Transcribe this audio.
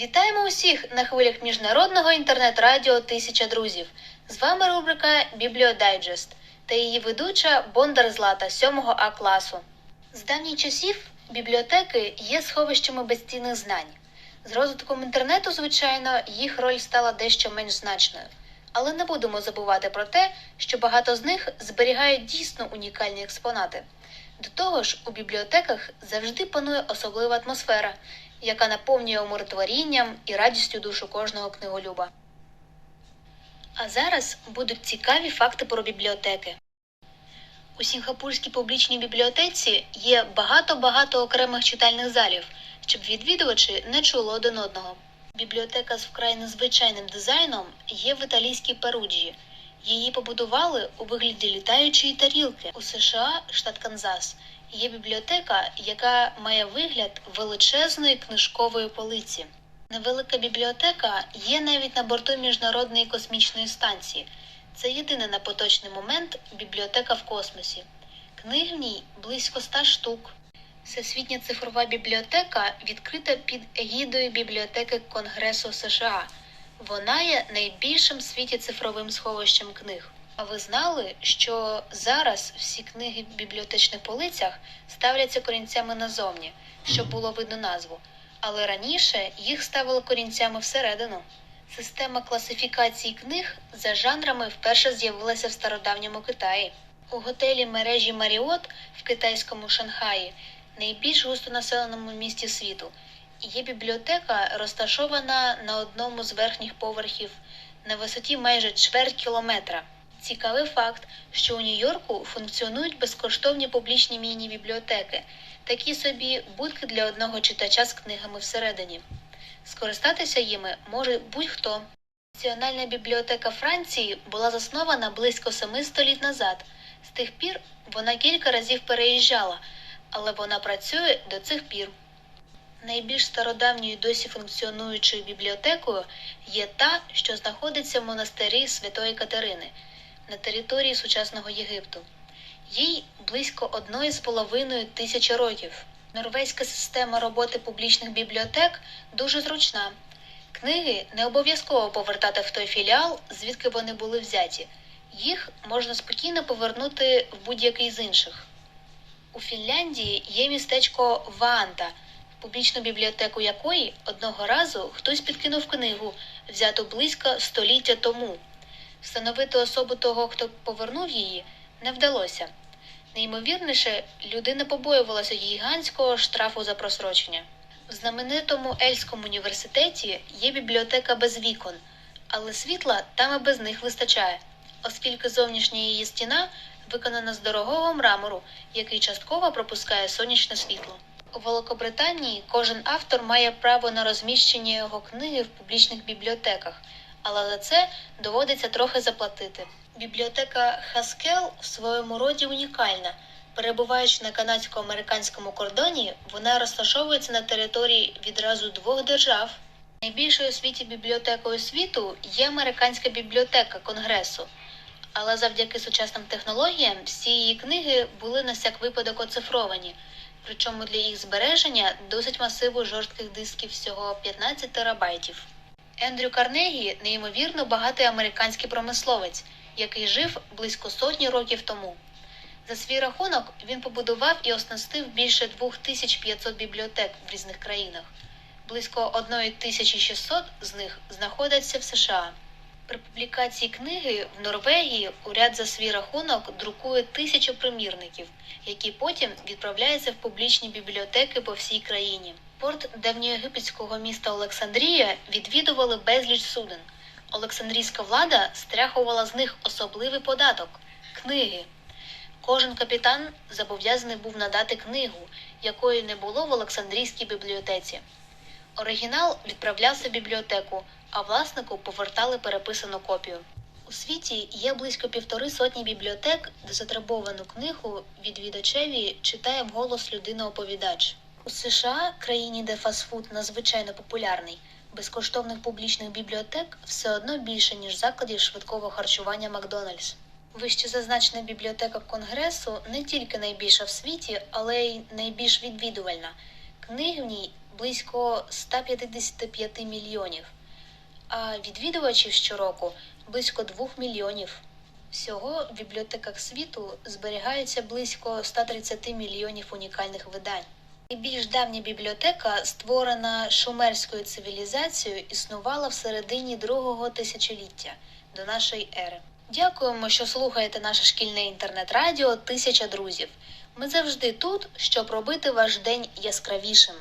Вітаємо усіх на хвилях міжнародного інтернет-радіо Тисяча друзів. З вами рубрика Бібліодайджест та її ведуча Бондар Злата 7 А класу. З давніх часів бібліотеки є сховищами безцінних знань. З розвитком інтернету, звичайно, їх роль стала дещо менш значною. Але не будемо забувати про те, що багато з них зберігають дійсно унікальні експонати. До того ж, у бібліотеках завжди панує особлива атмосфера, яка наповнює умиротворінням і радістю душу кожного книголюба. А зараз будуть цікаві факти про бібліотеки. У Сінгапурській публічній бібліотеці є багато-багато окремих читальних залів, щоб відвідувачі не чули один одного. Бібліотека з вкрай незвичайним дизайном є в італійській Перуджі. Її побудували у вигляді літаючої тарілки. У США, штат Канзас, є бібліотека, яка має вигляд величезної книжкової полиці. Невелика бібліотека є навіть на борту міжнародної космічної станції. Це єдина на поточний момент бібліотека в космосі. Книг в ній близько ста штук. Всесвітня цифрова бібліотека відкрита під егідою бібліотеки Конгресу США. Вона є найбільшим в світі цифровим сховищем книг. А ви знали, що зараз всі книги в бібліотечних полицях ставляться корінцями назовні, щоб було видно назву, але раніше їх ставили корінцями всередину. Система класифікації книг за жанрами вперше з'явилася в стародавньому Китаї. У готелі мережі Маріот в китайському Шанхаї, найбільш густонаселеному місті світу, є бібліотека, розташована на одному з верхніх поверхів на висоті майже чверть кілометра. Цікавий факт, що у Нью-Йорку функціонують безкоштовні публічні міні-бібліотеки, такі собі будки для одного читача з книгами всередині. Скористатися їми може будь-хто. Національна бібліотека Франції була заснована близько семи століть назад. З тих пір вона кілька разів переїжджала, але вона працює до цих пір. Найбільш стародавньою досі функціонуючою бібліотекою є та, що знаходиться в монастирі Святої Катерини на території сучасного Єгипту. Їй близько одної з половиною тисячі років. Норвезька система роботи публічних бібліотек дуже зручна. Книги не обов'язково повертати в той філіал, звідки вони були взяті. Їх можна спокійно повернути в будь-який з інших. У Фінляндії є містечко Ваанта, в публічну бібліотеку якої одного разу хтось підкинув книгу, взяту близько століття тому. Встановити особу того, хто повернув її, не вдалося. Найімовірніше, людина побоювалася гігантського штрафу за просрочення. В знаменитому Ельському університеті є бібліотека без вікон, але світла там і без них вистачає, оскільки зовнішня її стіна виконана з дорогого мрамору, який частково пропускає сонячне світло. У Великобританії кожен автор має право на розміщення його книги в публічних бібліотеках, але за це доводиться трохи заплатити. Бібліотека Хаскел в своєму роді унікальна. Перебуваючи на канадсько-американському кордоні, вона розташовується на території відразу двох держав. Найбільшою у світі бібліотекою світу є американська бібліотека Конгресу, але завдяки сучасним технологіям всі її книги були на всяк випадок оцифровані, причому для їх збереження досить масиву жорстких дисків всього 15 терабайтів. Ендрю Карнегі неймовірно багатий американський промисловець, який жив близько сотні років тому. За свій рахунок він побудував і оснастив більше 2500 бібліотек в різних країнах. Близько 1600 з них знаходяться в США. При публікації книги в Норвегії уряд за свій рахунок друкує тисячу примірників, які потім відправляються в публічні бібліотеки по всій країні. Порт давньоєгипетського міста Олександрія відвідували безліч суден. Олександрійська влада стряхувала з них особливий податок книги. Кожен капітан зобов'язаний був надати книгу, якої не було в Олександрійській бібліотеці. Оригінал відправлявся в бібліотеку, а власнику повертали переписану копію. У світі є близько півтори сотні бібліотек, де затребовану книгу відвідачеві читає вголос людина-оповідач. У США, країні, де фастфуд надзвичайно популярний, безкоштовних публічних бібліотек все одно більше, ніж закладів швидкого харчування Макдональдс. Вище зазначена бібліотека Конгресу не тільки найбільша в світі, але й найбільш відвідувальна. Книг в ній близько 155 мільйонів, а відвідувачів щороку близько 2 мільйонів. Всього в бібліотеках світу зберігається близько 130 мільйонів унікальних видань. Найбільш давня бібліотека, створена шумерською цивілізацією, існувала в середині другого тисячоліття до нашої ери. Дякуємо, що слухаєте наше шкільне інтернет-радіо Тисяча друзів. Ми завжди тут, щоб робити ваш день яскравішим.